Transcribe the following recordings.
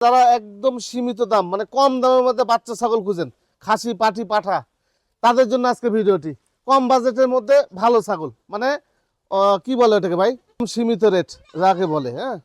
যারা একদম সীমিত দাম মানে কম দামের মধ্যে বাচ্চা ছাগল খুঁজেন খাসি পাটি পাঠা। তাদের জন্য আজকে ভিডিওটি। কম বাজেটের মধ্যে ভালো ছাগল মানে কি বলে ওটাকে ভাই? সীমিত রেট যাকে বলে হ্যাঁ?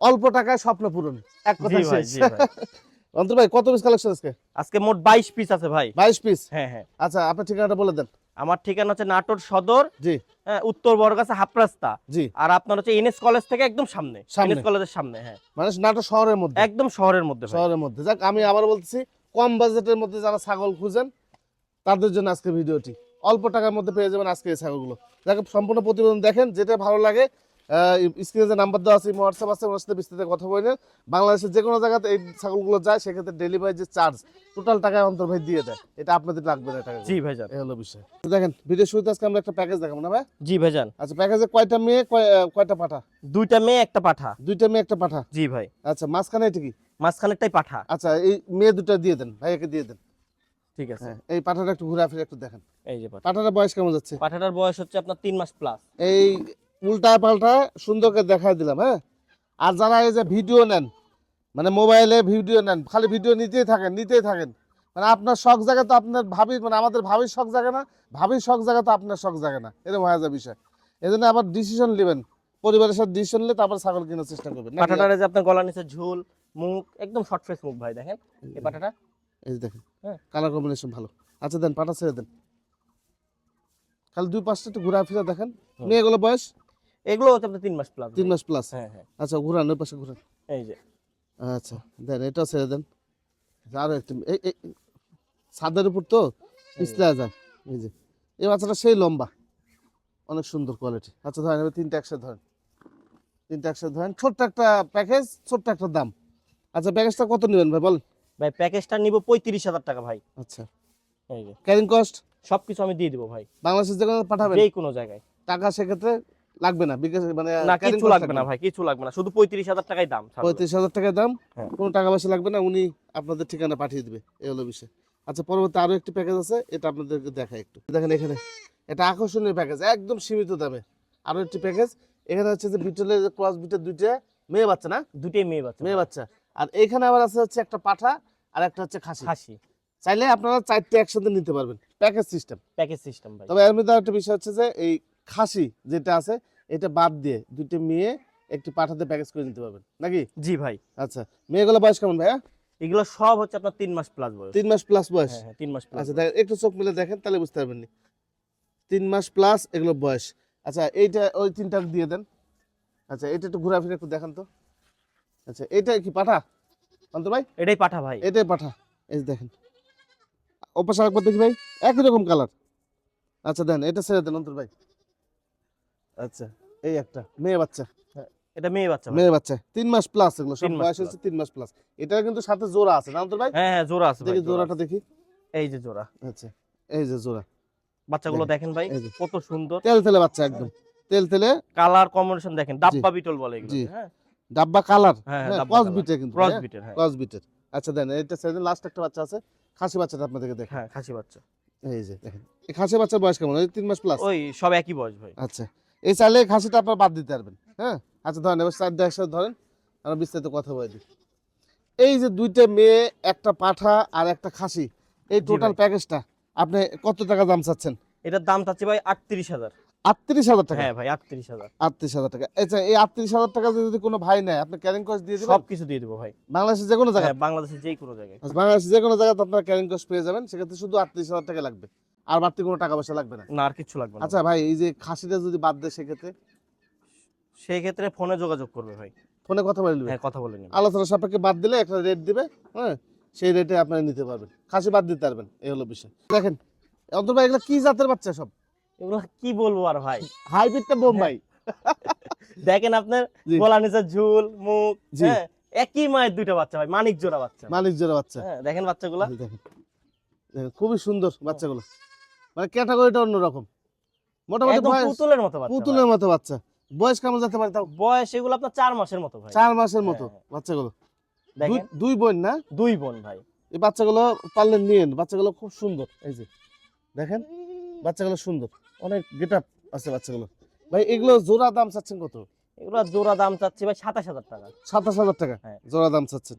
অল্প টাকায় স্বপ্ন পূরণ এক কথা অন্তর ভাই কত পিস কালেকশন আজকে? আজকে মোট বাইশ পিস আছে ভাই। বাইশ পিস হ্যাঁ হ্যাঁ। আচ্ছা আপনার ঠিকানাটা বলে দেন। আমার ঠিকানা হচ্ছে নাটোর সদর জি। হ্যাঁ, উত্তর বড়গাছা হাফরাস্তা। জি। আর আপনার হচ্ছে এনএস কলেজ থেকে একদম সামনে। এনএস কলেজের সামনে। হ্যাঁ। মানে নাটোর শহরের মধ্যে? একদম শহরের মধ্যে শহরের মধ্যে। যাক আমি আবার বলতেছি কম বাজেটের মধ্যে যারা ছাগল খুঁজেন তাদের জন্য আজকে ভিডিওটি। অল্প টাকার মধ্যে পেয়ে যাবেন আজকে এই ছাগলগুলো। যাকে সম্পূর্ণ প্রতিবেদন দেখেন যেটা ভালো লাগে স্ক্রিনে যে নাম্বার দেওয়া আছে হোয়াটসঅ্যাপ আছে ওনার সাথে বিস্তারিত কথা বলেন বাংলাদেশের যে কোনো জায়গাতে এই ছাগলগুলো যায় সেক্ষেত্রে ডেলিভারি যে চার্জ টোটাল টাকায় অন্তর ভাই দিয়ে দেয়। এটা আপনাদের লাগবে না টাকা জি ভাইজান। এই হলো বিষয়। দেখেন ভিডিও শুরুতে আজকে আমরা একটা প্যাকেজ দেখাবো না ভাই? জি ভাইজান। আচ্ছা প্যাকেজে কয়টা মেয়ে কয়টা পাঠা? দুইটা মেয়ে একটা পাঠা। দুইটা মেয়ে একটা পাঠা? জি ভাই। আচ্ছা মাঝখানে এটা কি? মাঝখানেরটাই পাঠা। আচ্ছা এই মেয়ে দুটো দিয়ে দেন ভাইয়াকে দিয়ে দেন। ঠিক আছে। হ্যাঁ এই পাঠাটা একটু ঘুরে ফিরে একটু দেখেন। এই যে পাঠা। পাঠাটার বয়স কেমন যাচ্ছে? পাঠাটার বয়স হচ্ছে আপনার তিন মাস প্লাস এই উল্টা পাল্টা সুন্দর করে দেখাই দিলাম হ্যাঁ? আর যারা এই যে ভিডিও নেন মানে মোবাইলে ভিডিও নেন খালি ভিডিও নিতেই থাকেন নিতেই থাকেন। মানে আপনার শখ জায়গা তো আপনার ভাবি মানে আমাদের ভাবির শখ জাগে না ভাবির শখ জায়গা তো আপনার শখ জাগে না। এরকম হয়ে যায় বিষয়। এই জন্য আবার ডিসিশন নেবেন। পরিবারের সাথে ডিসিশন নিলে তারপর ছাগল কেনার চেষ্টা করবেন? পাঠাটার যে আপনার গলা নিচে ঝুল মুখ একদম শর্ট ফেস মুখ ভাই দেখেন? এই পাঠাটা? এই দেখেন হ্যাঁ। কালার কম্বিনেশন ভালো। আচ্ছা দেন পাটা ছেড়ে দেন। খালি দুই পাঁচটা একটু ঘুরা ফিরা দেখেন। হুম। মেয়েগুলো বয়স? এগুলো হচ্ছে আপনার তিন মাস প্লাস তিন মাস প্লাস হ্যাঁ হ্যাঁ। আচ্ছা ঘুরান ওই পাশে ঘুরান। এই যে। আচ্ছা দেন এটাও ছেড়ে দেন। আরও একটু ছাদের উপর তো? পিছলে যায় এই যে। এই বাচ্চাটা সেই লম্বা। অনেক সুন্দর কোয়ালিটি আচ্ছা ধরেন এবার তিনটা একসাথে ধরেন। তিনটা একসাথে ধরেন। ছোট্ট একটা প্যাকেজ ছোট্ট একটা দাম। আচ্ছা প্যাকেজটা কত নেবেন ভাই বলেন? ভাই প্যাকেজটা নিব পঁয়ত্রিশ হাজার টাকা ভাই। আচ্ছা। এই যে। ক্যারিং কস্ট সবকিছু আমি দিয়ে দিব ভাই। বাংলাদেশের যে কোনো পাঠাবেন? যেই কোনো জায়গায়। টাকা সেক্ষেত্রে লাগবে না বিকাশ মানে না কিছু লাগবে না ভাই কিছু লাগবে না শুধু পঁয়ত্রিশ হাজার টাকাই দাম। পঁয়ত্রিশ হাজার দাম হ্যাঁ। কোনো টাকা পয়সা লাগবে না উনি আপনাদের ঠিকানা পাঠিয়ে দিবে এই হলো বিষয়। আচ্ছা পরবর্তী আরও একটি প্যাকেজ আছে এটা আপনাদেরকে একটু। দেখেন এখানে এটা আকর্ষণীয় প্যাকেজ একদম সীমিত দামে। আরও একটি প্যাকেজ এখানে হচ্ছে যে বিটলের ক্রস বিটের দুইটা মেয়ে বাচ্চা না? দুটোই মেয়ে বাচ্চা। মেয়ে বাচ্চা। আর এখানে আবার আছে হচ্ছে একটা পাঠা আর একটা হচ্ছে খাসি। খাসি। চাইলে আপনারা চারটে একসাথে নিতে পারবেন প্যাকেজ সিস্টেম প্যাকেজ সিস্টেম ভাই। তবে এর মধ্যে একটা বিষয় হচ্ছে যে এই খাসি যেটা আছে এটা বাদ দিয়ে দুইটা মেয়ে একটি পাঠাতে প্যাকেজ করে নিতে পারবেন। নাকি? জি ভাই। আচ্ছা মেয়েগুলো বয়স কেমন ভাইয়া? এগুলো সব হচ্ছে আপনার তিন মাস প্লাস বয়স। তিন মাস প্লাস বয়স? হ্যাঁ হ্যাঁ তিন মাস প্লাস আচ্ছা দেখেন একটু চোখ মিলে দেখেন তাহলে বুঝতে পারবেন নি। তিন মাস প্লাস এগুলো বয়স। আচ্ছা এইটা ওই তিনটা দিয়ে দেন। আচ্ছা এটা একটু ঘোরাফিরে একটু দেখান তো। আচ্ছা এটা কি পাঠা? অন্ত ভাই? এটাই পাঠা ভাই। এটাই পাঠা। এই দেখেন। ওপাশে একবার দেখি ভাই একই রকম কালার আচ্ছা দেন এটা ছেড়ে দেন অন্তর ভাই। আচ্ছা এই একটা মেয়ে বাচ্চা। এটা মেয়ে বাচ্চা মেয়ে বাচ্চা তিন মাস প্লাস এগুলো সব বয়স হচ্ছে তিন মাস প্লাস এটা কিন্তু সাথে জোড়া আছে না অন্তর ভাই? হ্যাঁ হ্যাঁ জোড়া আছে দেখি জোড়াটা দেখি। এই যে জোড়া। আচ্ছা এই যে জোড়া। বাচ্চাগুলো দেখেন ভাই কত সুন্দর। তেল তেলে বাচ্চা একদম। তেল তেলে কালার কম্বিনেশন দেখেন ডাব্বা বিটল বলে এগুলো হ্যাঁ। ডাব্বা কালার হ্যাঁ হ্যাঁ ক্রস বিটের কিন্তু ক্রস বিটের হ্যাঁ। ক্রস বিটের আচ্ছা দেন এটা লাস্ট একটা বাচ্চা আছে খাসি বাচ্চাটা আপনাদেরকে দেখেন হ্যাঁ খাসি বাচ্চা। এই যে দেখেন। এই খাসি বাচ্চার বয়স কেমন? তিন মাস প্লাস ওই সব একই বয়স ভাই। আচ্ছা। এই চাইলে খাসিটা আপনার বাদ দিতে পারবেন হ্যাঁ? আচ্ছা ধরেন এবার চারটা একসাথে ধরেন আমরা বিস্তারিত কথা বলে দিই। এই যে দুইটা মেয়ে একটা পাঠা আর একটা খাসি এই টোটাল প্যাকেজটা আপনি কত টাকা দাম চাচ্ছেন? এটার দাম চাচ্ছি ভাই আটত্রিশ হাজার। আটত্রিশ হাজার টাকা? হ্যাঁ ভাই আটত্রিশ হাজার। আটত্রিশ হাজার টাকা। আচ্ছা এই আটত্রিশ হাজার টাকা যদি কোনো ভাই নেয় আপনি ক্যারিং কস্ট দিয়ে দেবেন? সব কিছু দিয়ে দেবো ভাই। বাংলাদেশের যে কোনো জায়গায়? হ্যাঁ বাংলাদেশের যেই কোনো জায়গায়। বাংলাদেশের যে কোনো জায়গায় আপনারা ক্যারিং কস্ট পেয়ে যাবেন সেক্ষেত্রে শুধু আটত্রিশ হাজার টাকা লাগবে। আর বাড়তি কোনো টাকা পয়সা লাগবে না। না আর কিছু লাগবে না। আচ্ছা ভাই এই যে খাসিটা যদি বাদ দেয় সেক্ষেত্রে? সেই ক্ষেত্রে ফোনে যোগাযোগ করবে ভাই। ফোনে কথা বলে নেবেন হ্যাঁ কথা বলে নিন আলোচনা সাপেক্ষে বাদ দিলে একটা রেট দিবে হ্যাঁ? সেই রেটে আপনারা নিতে পারবেন। খাসি বাদ দিতে পারবেন এই হলো বিষয়। দেখেন অন্তর ভাই এগুলো কি জাতের বাচ্চা সব? এগুলো কি বলব আর ভাই? হাইব্রিডটা বোম্বাই দেখেন আপনার। গলা নিচে ঝুল মুখ হ্যাঁ? একই মায়ের দুইটা বাচ্চা ভাই মানিক জোড়া বাচ্চা। মালিক জোড়া বাচ্চা। হ্যাঁ দেখেন বাচ্চাগুলা। দেখেন, খুবই সুন্দর বাচ্চাগুলো। মানে ক্যাটাগরিটা অন্যরকম। মোটামুটি পুতুলের মতো বাচ্চা পুতুলের মতো বাচ্চা। বয়স কেমন যেতে পারে তাও? বয়স এগুলো আপনার চার মাসের মতো ভাই। চার মাসের মতো হ্যাঁ, বাচ্চাগুলো। দুই দেখেন। দুই বোন না? দুই বোন ভাই। এই বাচ্চাগুলো পারলে নিয়েন। বাচ্চাগুলো খুব সুন্দর। এই যে দেখেন বাচ্চাগুলো সুন্দর। অনেক গেট আছে বাচ্চাগুলো। ভাই এগুলো জোড়া দাম চাচ্ছেন কত? এগুলো জোড়া দাম চাচ্ছি ভাই সাতাশ হাজার টাকা। সাতাশ হাজার টাকা? হ্যাঁ। জোড়া দাম চাচ্ছেন।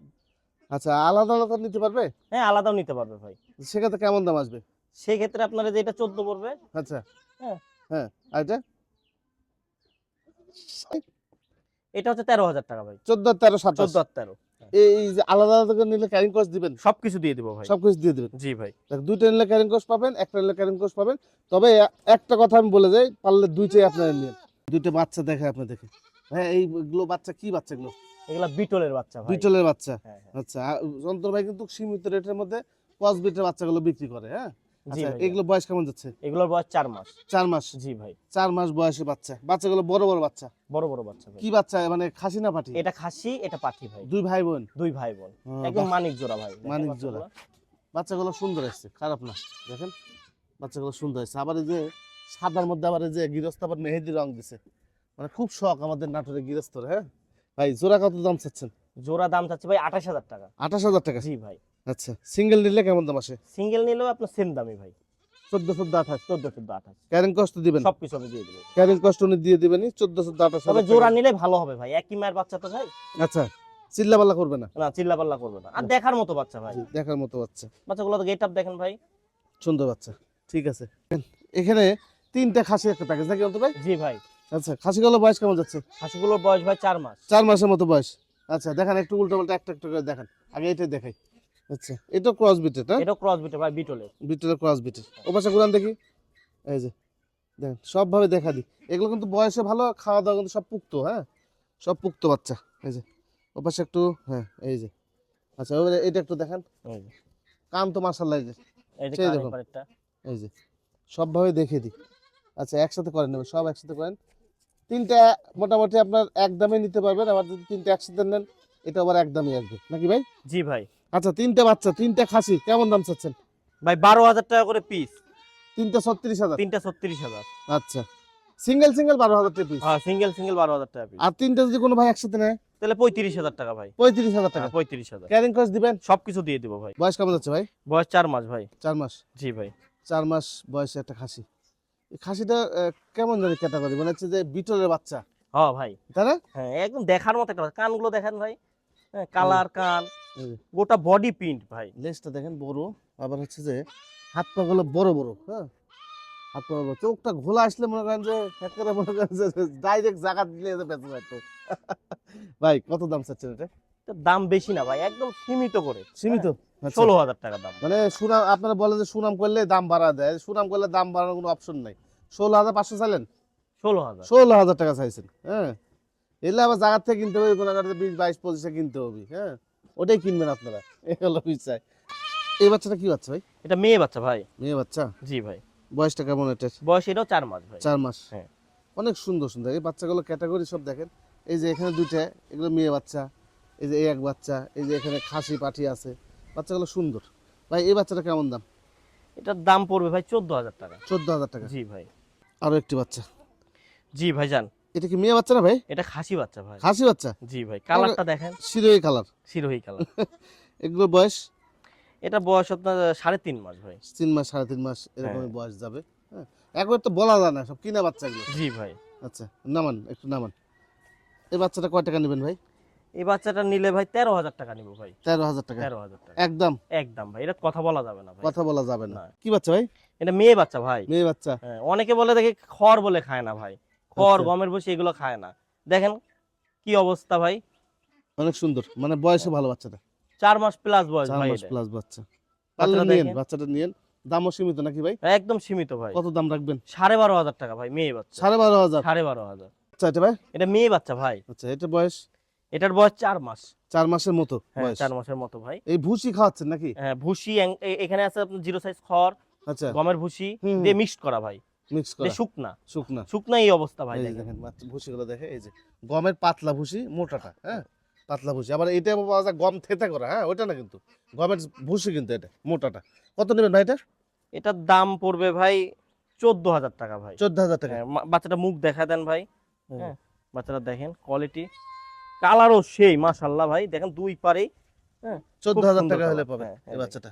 আচ্ছা আলাদা আলাদা নিতে পারবে? হ্যাঁ আলাদাও নিতে পারবে ভাই। সেক্ষেত্রে কেমন দাম আসবে? সেই ক্ষেত্রে আপনার যে এটা চোদ্দ পড়বে আচ্ছা। হ্যাঁ। হ্যাঁ আর এটা? এটা হচ্ছে তেরো হাজার টাকা ভাই। চোদ্দ আর তেরো সাতাশ। চোদ্দ আর তেরো। এই যে আলাদা আলাদা করে নিলে ক্যারিং কস্ট দিবেন? সবকিছু দিয়ে দিব ভাই। সবকিছু দিয়ে দিবেন? জি ভাই। দুইটা নিলে ক্যারিং কস্ট পাবেন একটা নিলে ক্যারিং কস্ট পাবেন। তবে একটা কথা আমি বলে যাই পারলে দুইটাই আপনারা নিন দুইটা বাচ্চা দেখে আপনি দেখে হ্যাঁ এইগুলো বাচ্চা কি বাচ্চা এগুলো? এগুলা বিটলের বাচ্চা ভাই। বিটলের বাচ্চা। হ্যাঁ, হ্যাঁ। আচ্ছা যন্ত্র ভাই কিন্তু সীমিত রেটের মধ্যে কস বিটের বাচ্চাগুলো বিক্রি করে হ্যাঁ? আচ্ছা এগুলো বয়স কেমন যাচ্ছে? এগুলোর বয়স চার মাস। চার মাস? জি ভাই। চার মাস বয়সে বাচ্চা। বাচ্চাগুলো বড় বড় বাচ্চা? বড় বড় বাচ্চা কি বাচ্চা? মানে খাসি না এটা খাসি এটা ভাই। দুই ভাই বোন দুই ভাই বোন একদম মানিক জোড়া ভাই। মানিক বাচ্চাগুলো। জোড়া। বাচ্চাগুলো সুন্দর আসছে খারাপ না। দেখেন বাচ্চাগুলো সুন্দর আসছে আবার এই যে সাদার মধ্যে আবার এই যে গৃহস্থ আবার মেহেদি রং দিছে। মানে খুব শখ আমাদের নাটোরে গৃহস্থর হ্যাঁ? ভাই জোড়া কত দাম চাচ্ছেন? জোড়া দাম চাচ্ছে ভাই আঠাশ হাজার টাকা। আঠাশ হাজার টাকা। জি ভাই। আচ্ছা সিঙ্গেল নিলে কেমন দাম আসে? সিঙ্গেল নিলেও আপনার সেম দামি ভাই। চোদ্দ চোদ্দ আঠাশ চোদ্দ চোদ্দ আঠাশ ক্যারিং কষ্ট দিবেন? আমি দিয়ে দেবো। ক্যারিং কষ্ট উনি দিয়ে দিবেনই চোদ্দ চোদ্দ আঠাশ তবে জোড়া নিলে ভালো হবে ভাই। একই মায়ের বাচ্চা তো ভাই। আচ্ছা চিল্লাপাল্লা করবে না? না চিল্লা পাল্লা করবে না। আর দেখার মতো বাচ্চা ভাই। দেখার মতো বাচ্চা। বাচ্চাগুলো তো গেট আপ দেখেন ভাই। সুন্দর বাচ্চা। ঠিক আছে। এখানে তিনটা খাসি একটা প্যাকেজ নাকি অন্ত ভাই? জি ভাই। আচ্ছা খাসিগুলো বয়স কেমন যাচ্ছে? হাঁসগুলোর বয়স ভাই চার মাস। চার মাসের মতো বয়স। আচ্ছা দেখেন একটু উল্টো পাল্টা একটা একটা করে দেখেন। আগে এটা দেখাই। আচ্ছা এটা ক্রস বিটের হ্যাঁ এটা ক্রস বিটে ভাই বিটলের বিটের ক্রস বিটের ও পাশে দেখি। এই যে দেখেন সবভাবে দেখা দিই। এগুলো কিন্তু বয়সে ভালো খাওয়া দাওয়া কিন্তু সব পুক্ত হ্যাঁ? সব পুক্ত বাচ্চা এই যে। ও পাশে একটু হ্যাঁ এই যে। আচ্ছা এবারে এটা একটু দেখেন। কান তো মার্শাল্লাহ এই যে। এই যে দেখুন। এই যে সবভাবে দেখে দিই। আচ্ছা একসাথে করেন নেবেন সব একসাথে করেন। তিনটা মোটামুটি আপনার এক দামে নিতে পারবেন আবার যদি তিনটা একসাথে নেন এটা আবার এক দামে আসবে। নাকি ভাই? জি ভাই। আচ্ছা তিনটা বাচ্চা তিনটা খাসি কেমন দাম চাচ্ছেন? ভাই বারো হাজার টাকা করে পিস তিনটা ছত্রিশ হাজার। তিনটা ছত্রিশ হাজার। আচ্ছা। সিঙ্গেল সিঙ্গেল বারো হাজার টাকা পিস হ্যাঁ সিঙ্গেল সিঙ্গেল বারো হাজার টাকা পিস আর তিনটা যদি কোনো ভাই একসাথে নেয়? তাহলে পঁয়ত্রিশ হাজার টাকা ভাই। পঁয়ত্রিশ হাজার টাকা। হ্যাঁ, পঁয়ত্রিশ হাজার। ক্যারিং কস্ট দিবেন? সবকিছু দিয়ে দিব ভাই। বয়স কেমন যাচ্ছে ভাই? বয়স চার মাস ভাই। চার মাস? জি ভাই। চার মাস বয়সে একটা খাসি। খাসিটা কেমন জানি ক্যাটাগরি মানে হচ্ছে যে বিটলের বাচ্চা। হ্যাঁ ভাই। তাই না? হ্যাঁ একদম দেখার মতো একটা। কানগুলো দেখেন ভাই। হ্যাঁ কালার কান। গোটা বডি প্রিন্ট ভাই। লেজটা দেখেন বড়। আবার হচ্ছে যে হাত পা গুলো বড় বড় হ্যাঁ? হাত পা বড় চোখটা ঘোলা আসলে মনে করেন যে একেবারে মনে করেন যে ডাইরেক্ট জায়গা দিলে যে বেঁচে যেত ভাই কত দাম চাচ্ছেন এটা? দাম বেশি না ভাই। একদম সীমিত করে। সীমিত? আচ্ছা। ষোলো হাজার টাকা দাম। মানে সুনাম আপনারা বলেন যে সুনাম করলে দাম বাড়া দেয়। সুনাম করলে দাম বাড়ানোর কোনো অপশন নাই। ষোলো হাজার পাঁচশো চাইলেন? ষোলো হাজার। ষোলো হাজার টাকা চাইছেন হ্যাঁ? এলে আবার জায়গার থেকে কিনতে হবে কোনো বিশ বাইশ পঁচিশে কিনতে হবে হ্যাঁ? ওটাই কিনবেন আপনারা। এই হলো বিষয়। এই বাচ্চাটা কি বাচ্চা ভাই? এটা মেয়ে বাচ্চা ভাই। মেয়ে বাচ্চা? জি ভাই। বয়সটা কেমন এটা বয়স এটাও চার মাস ভাই। চার মাস? হ্যাঁ। অনেক সুন্দর সুন্দর। এই বাচ্চাগুলো ক্যাটাগরি সব দেখেন। এই যে এখানে দুইটা এগুলো মেয়ে বাচ্চা এই যে এই এক বাচ্চা এই যে এখানে খাসি পাঠি আছে। বাচ্চাগুলো সুন্দর। ভাই এই বাচ্চাটা কেমন দাম? এটার দাম পড়বে ভাই চোদ্দ হাজার টাকা। চোদ্দ হাজার টাকা। জি ভাই। আরও একটি বাচ্চা। জি ভাই যান এটা কি মেয়ে বাচ্চা না ভাই? এটা খাসি বাচ্চা ভাই। খাসি বাচ্চা? জি ভাই কালারটা দেখেন। শিরোই কালার। সিরোহি কালার। এগুলোর বয়স? এটা বয়স আপনার সাড়ে তিন মাস ভাই। তিন মাস সাড়ে তিন মাস এরকমই হ্যাঁ। বয়স যাবে। হ্যাঁ একবার তো বলা যায় না সব কিনা বাচ্চাগুলো জি ভাই। আচ্ছা নামান একটু নামান। এই বাচ্চাটা কয় টাকা নেবেন ভাই? এই বাচ্চাটা নিলে ভাই তেরো হাজার টাকা নিবো ভাই। তেরো হাজার টাকা? তেরো হাজার টাকা। একদম? একদম ভাই এটা কথা বলা যাবে না কথা বলা যাবে না। না। কি বাচ্চা ভাই? এটা মেয়ে বাচ্চা ভাই। মেয়ে বাচ্চা। হ্যাঁ, অনেকে বলে দেখি খড় বলে খায় না ভাই। খড় আচ্ছা। গমের বসে এগুলো খায় না। দেখেন কি অবস্থা ভাই। অনেক সুন্দর। মানে বয়সে ভালো বাচ্চাটা চার মাস প্লাস বয়স চার ভাই মাস প্লাস বাচ্চা। পারলে নিয়েন বাচ্চাটা নিয়েন। দামও সীমিত নাকি ভাই? একদম সীমিত ভাই। কত দাম রাখবেন? সাড়ে বারো হাজার টাকা ভাই মেয়ে বাচ্চা। সাড়ে বারো হাজার? সাড়ে বারো হাজার। আচ্ছা এটা ভাই? এটা মেয়ে বাচ্চা ভাই। আচ্ছা এটা বয়স? এটার বয়স চার মাস। চার মাসের মতো হ্যাঁ চার মাসের মতো ভাই। এই ভুসি খাওয়াচ্ছেন নাকি? হ্যাঁ ভুসি এখানে আছে আপনার জিরো সাইজ খড় আচ্ছা। গমের ভুসি দিয়ে মিক্সড করা ভাই। মিক্স করা। শুকনা। শুকনা। শুকনা এই অবস্থা ভাই দেখেন। ভুসিগুলো দেখে এই যে গমের পাতলা ভুসি মোটাটা হ্যাঁ? পাতলা ভুসি। আবার এটা পাওয়া যায় গম থেতে করা হ্যাঁ? ওটা না কিন্তু। গমের ভুসি কিন্তু এটা মোটাটা। কত নেবেন ভাই এটা? এটার দাম পড়বে ভাই চোদ্দ হাজার টাকা ভাই। চোদ্দ হাজার টাকা। হ্যাঁ, বাচ্চাটা মুখ দেখা দেন ভাই। হ্যাঁ বাচ্চাটা দেখেন কোয়ালিটি কালারও সেই মাশাল্লাহ ভাই। দেখেন দুই পারেই চোদ্দ হাজার টাকা হলে পাবে হ্যাঁ, এই হ্যাঁ, বাচ্চাটা।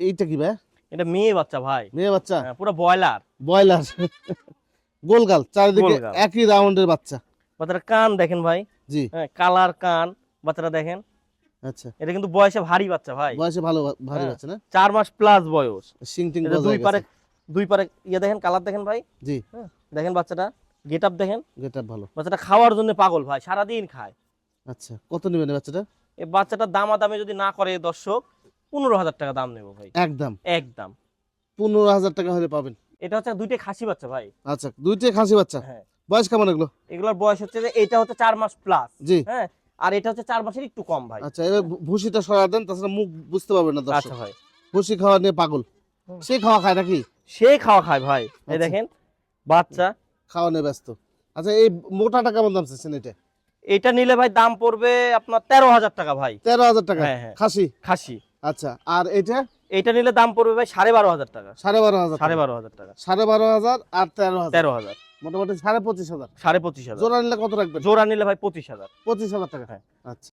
এইটা কি ভাই? এটা মেয়ে বাচ্চা ভাই। মেয়ে বাচ্চা? হ্যাঁ, পুরো ব্রয়লার। ব্রয়লার। গোলগাল চারিদিকে একই রাউন্ডের বাচ্চা। বাচ্চাটা কান দেখেন ভাই। জি। হ্যাঁ কালার কান বাচ্চাটা দেখেন। আচ্ছা। এটা কিন্তু বয়সে ভারী বাচ্চা ভাই। বয়সে ভালো ভারী হ্যাঁ। বাচ্চা না? চার মাস প্লাস বয়স। সিং টিং দুই পারে দুই পারে ইয়ে দেখেন কালার দেখেন ভাই। জি। দেখেন বাচ্চাটা। গেট আপ দেখেন। গেটআপ ভালো। বাচ্চাটা খাওয়ার জন্য পাগল ভাই। সারাদিন খায়। আচ্ছা কত নেবেন এই বাচ্চাটা? এই বাচ্চাটার দামাদামি যদি না করে দর্শক পনেরো হাজার টাকা দাম নেব ভাই। একদম। একদম। পনেরো হাজার টাকা হলে পাবেন। এটা হচ্ছে দুইটাই খাসি বাচ্চা ভাই। আচ্ছা দুইটাই খাসি বাচ্চা। হ্যাঁ। বয়স কেমন এগুলো? এগুলোর বয়স হচ্ছে যে এটা হচ্ছে চার মাস প্লাস জি। হ্যাঁ আর এটা হচ্ছে চার মাসের একটু কম ভাই। আচ্ছা এবার ভুসিটা সরা দেন তাছাড়া মুখ বুঝতে পারবেন না আচ্ছা ভাই। ভুসি খাওয়া নিয়ে পাগল। সে খাওয়া খায় নাকি? সে খাওয়া খায় ভাই। এই আচ্ছা। দেখেন বাচ্চা। খাওয়া নিয়ে ব্যস্ত। আচ্ছা এই মোটাটা কেমন দাম চাচ্ছেন এটা? এটা নিলে ভাই দাম পড়বে আপনার তেরো হাজার টাকা ভাই। তেরো হাজার টাকা। হ্যাঁ হ্যাঁ। খাসি? খাসি। আচ্ছা আর এটা? এটা নিলে দাম পড়বে ভাই সাড়ে বারো হাজার টাকা। সাড়ে বারো হাজার সাড়ে টাকা। বারো হাজার টাকা। সাড়ে বারো হাজার আর তেরো হাজার। তেরো হাজার। মোটামুটি সাড়ে পঁচিশ হাজার। সাড়ে পঁচিশ হাজার। জোড়া নিলে কত রাখবে জোড়া নিলে ভাই পঁচিশ হাজার। পঁচিশ হাজার টাকা। হ্যাঁ। আচ্ছা।